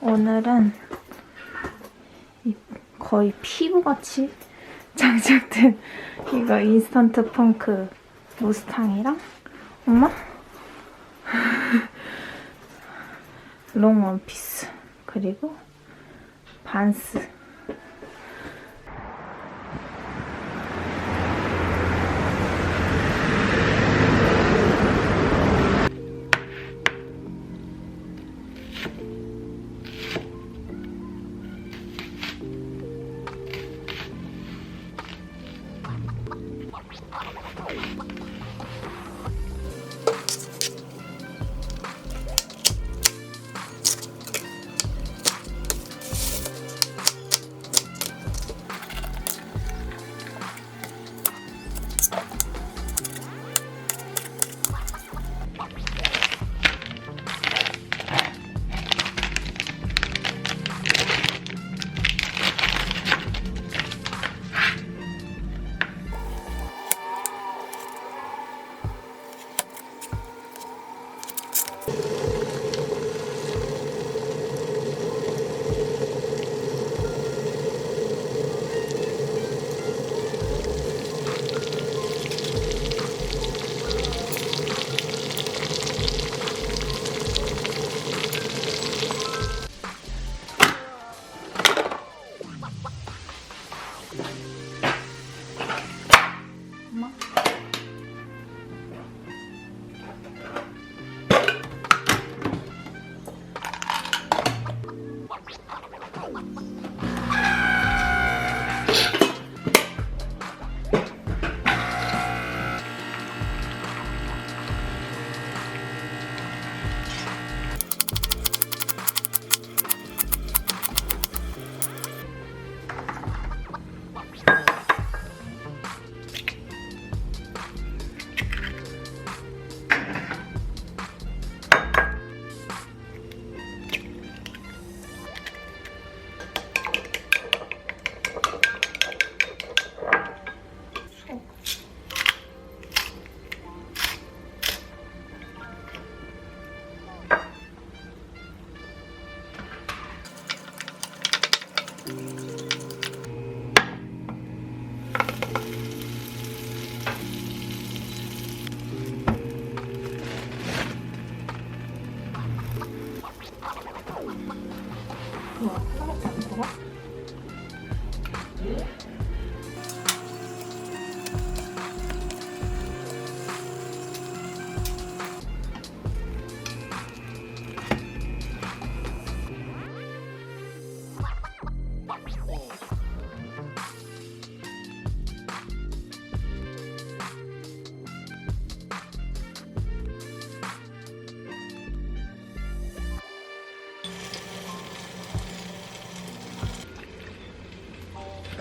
오늘은 이 거의 피부같이 장착된 이거 인스턴트 펑크 무스탕이랑 엄마 롱 원피스 그리고 반스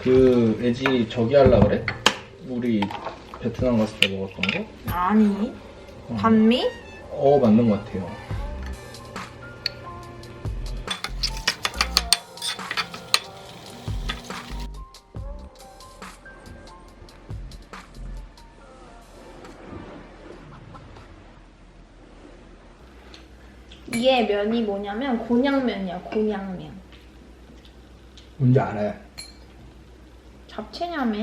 그 애지 저기 할라 그래? 우리 베트남 갔을 때 먹었던 거? 아니 어. 반미? 어 맞는 것 같아요. 얘 면이 뭐냐면 곤양면이야 곤양면 뭔지 알아요? 잡채냐며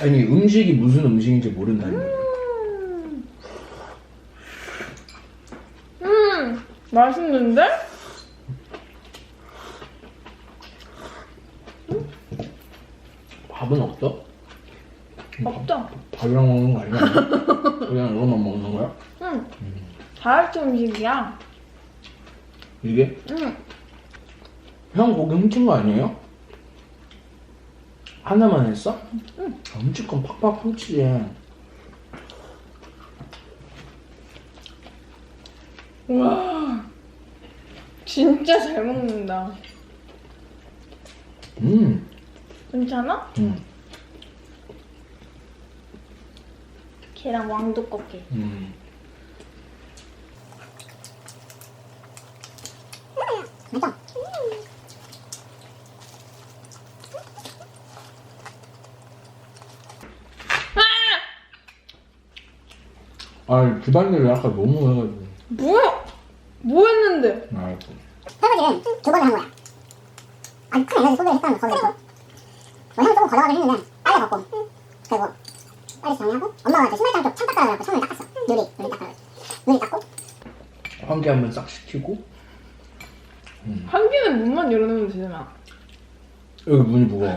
아니 음식이 무슨 음식인지 모른다는 거. 음, 음 맛있는데? 밥은 없어? 없죠? 밥이랑 먹는 거 아니야? 그냥 이것만 먹는 거야? 응 다이어트 음식이야 이게? 응 형 고기 훔친 거 아니에요? 하나만 했어? 응. 아, 건 팍팍 훔치지. 와 진짜 잘 먹는다 음. 괜찮아? 음. 계란 왕두껍게 음. 아, 집안일 아까 너무 해가지고. 뭐야? 뭐 했는데? 아이고. 설거지는 두 번을 한 거야. 아니 큰 에너지 소비를 했다는 거 거기서. 뭐 형이 조금 걸어가긴 했는데 빨리 걷고 그리고 빨리 정리하고 엄마가 그 신발장 쪽창 닦으라고 손을 닦았어. 누리 누리 닦으라고. 누리 닦고 환기 한번 싹 시키고 한 개는 문만 열어놓으면 되잖아. 여기 문이 무거워.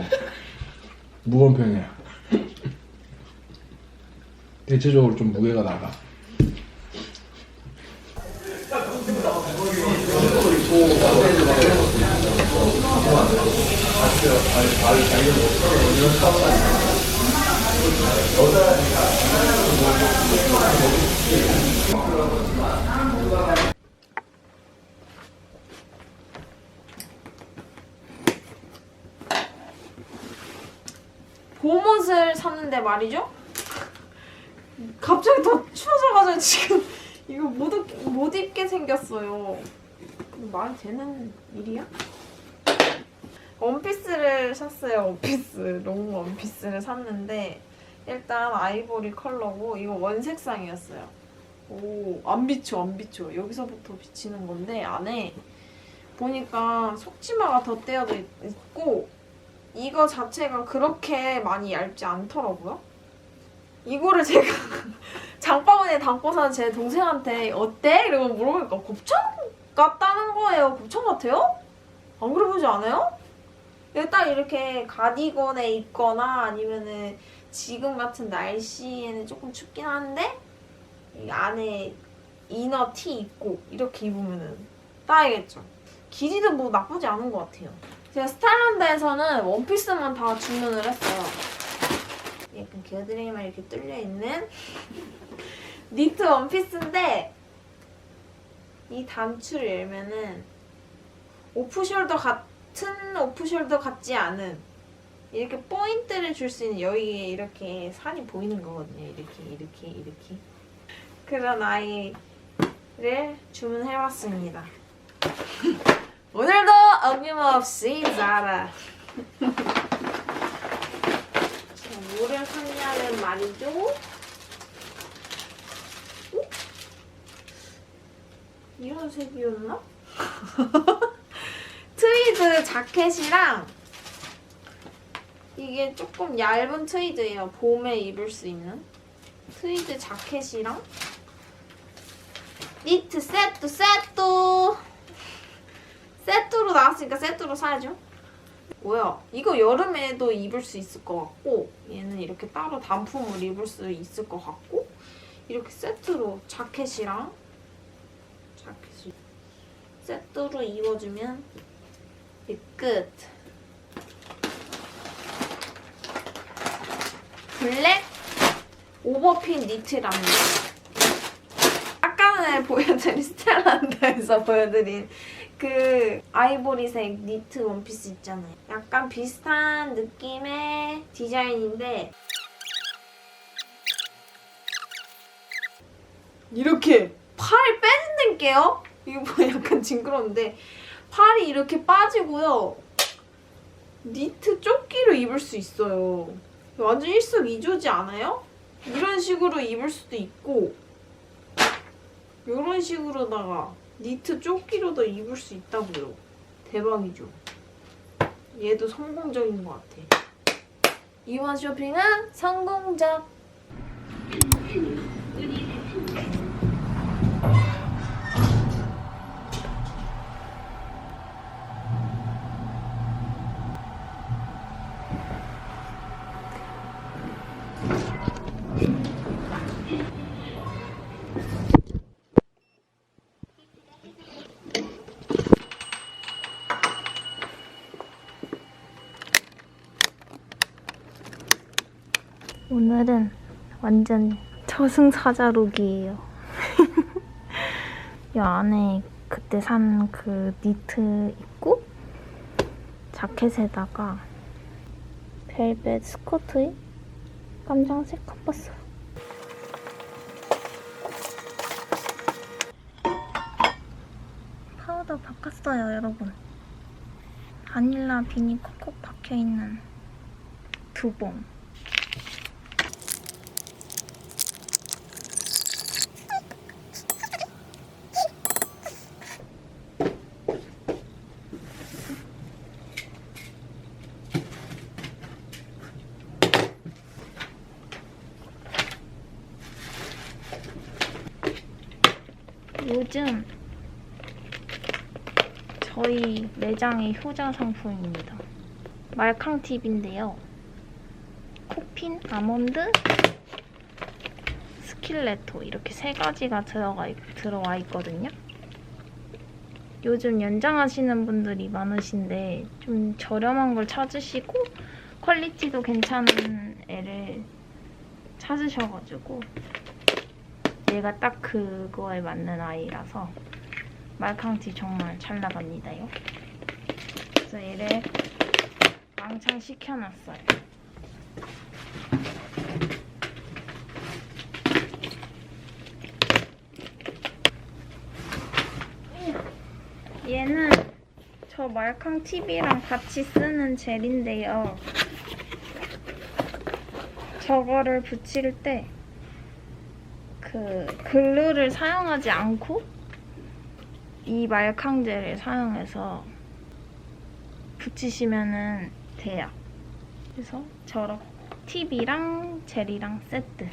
무거운 편이야. 대체적으로 좀 무게가 나가. 봄옷을 샀는데 말이죠. 갑자기 더 추워져가지고 지금 이거 못, 입, 못 입게 생겼어요. 말이 되는 일이야? 원피스를 샀어요. 원피스 롱 원피스를 샀는데 일단 아이보리 컬러고 이거 원색상이었어요. 오, 안 비쳐, 안 비쳐. 여기서부터 비치는 건데 안에 보니까 속치마가 덧대어져 있- 있고 이거 자체가 그렇게 많이 얇지 않더라고요. 이거를 제가 장바구니에 담고서 제 동생한테 어때? 이러고 물어보니까 곱창 같다는 거예요. 곱창 같아요? 안 그래 보이지 않아요? 딱 이렇게 가디건에 입거나 아니면은 지금 같은 날씨에는 조금 춥긴 한데 이 안에 이너 티 입고 이렇게 입으면은 딱이겠죠. 길이도 뭐 나쁘지 않은 것 같아요. 제가 스타일란드에서는 원피스만 다 주문을 했어요. 약간 겨드랑이만 이렇게 뚫려 있는 니트 원피스인데 이 단추를 열면은 오프숄더 같은 오프숄더 같지 않은 이렇게 포인트를 줄 수 있는 여기에 이렇게 산이 보이는 거거든요. 이렇게 이렇게 이렇게 그런 아이를 주문해봤습니다. 오늘도 어김없이 자라. 자, 뭐를 샀냐면 말이죠. 이런 색이었나? 트위드 자켓이랑 이게 조금 얇은 트위드예요. 봄에 입을 수 있는 트위드 자켓이랑 니트 세트 세트 세트로 나왔으니까 세트로 사야죠. 뭐야? 이거 여름에도 입을 수 있을 것 같고 얘는 이렇게 따로 단품을 입을 수 있을 것 같고 이렇게 세트로 자켓이랑 자켓이 세트로 입어주면 이 끝. 블랙 오버핏 니트랍니다. 아까 전에 보여드린 스텔란드에서 보여드린 그 아이보리색 니트 원피스 있잖아요. 약간 비슷한 느낌의 디자인인데 이렇게 팔이 빼진다게요 이거 뭐 약간 징그러운데 팔이 이렇게 빠지고요. 니트 조끼로 입을 수 있어요. 완전 일석이조지 않아요? 이런 식으로 입을 수도 있고 이런 식으로다가 니트 조끼로도 입을 수 있다고요. 대박이죠. 얘도 성공적인 것 같아. 이번 쇼핑은 성공적. 오늘은 완전 저승사자룩이에요. 이 안에 그때 산 그 니트 입고 자켓에다가 벨벳 스커트에 깜장색 컵봤어요. 파우더 바꿨어요, 여러분. 바닐라 비니 콕콕 박혀있는 두 번. 요즘 저희 매장의 효자 상품입니다. 말캉 팁인데요. 코핀, 아몬드, 스킬레토 이렇게 세 가지가 들어가 있- 들어와 있거든요. 요즘 연장하시는 분들이 많으신데 좀 저렴한 걸 찾으시고 퀄리티도 괜찮은 애를 찾으셔가지고 얘가 딱 그거에 맞는 아이라서 말캉티 정말 잘 나갑니다요. 그래서 얘를 왕창 시켜놨어요. 얘는 저 말캉 TV랑 같이 쓰는 젤인데요. 저거를 붙일 때 그 글루를 사용하지 않고 이 말캉 젤을 사용해서 붙이시면은 돼요. 그래서 저렇게 TV랑 젤이랑 세트.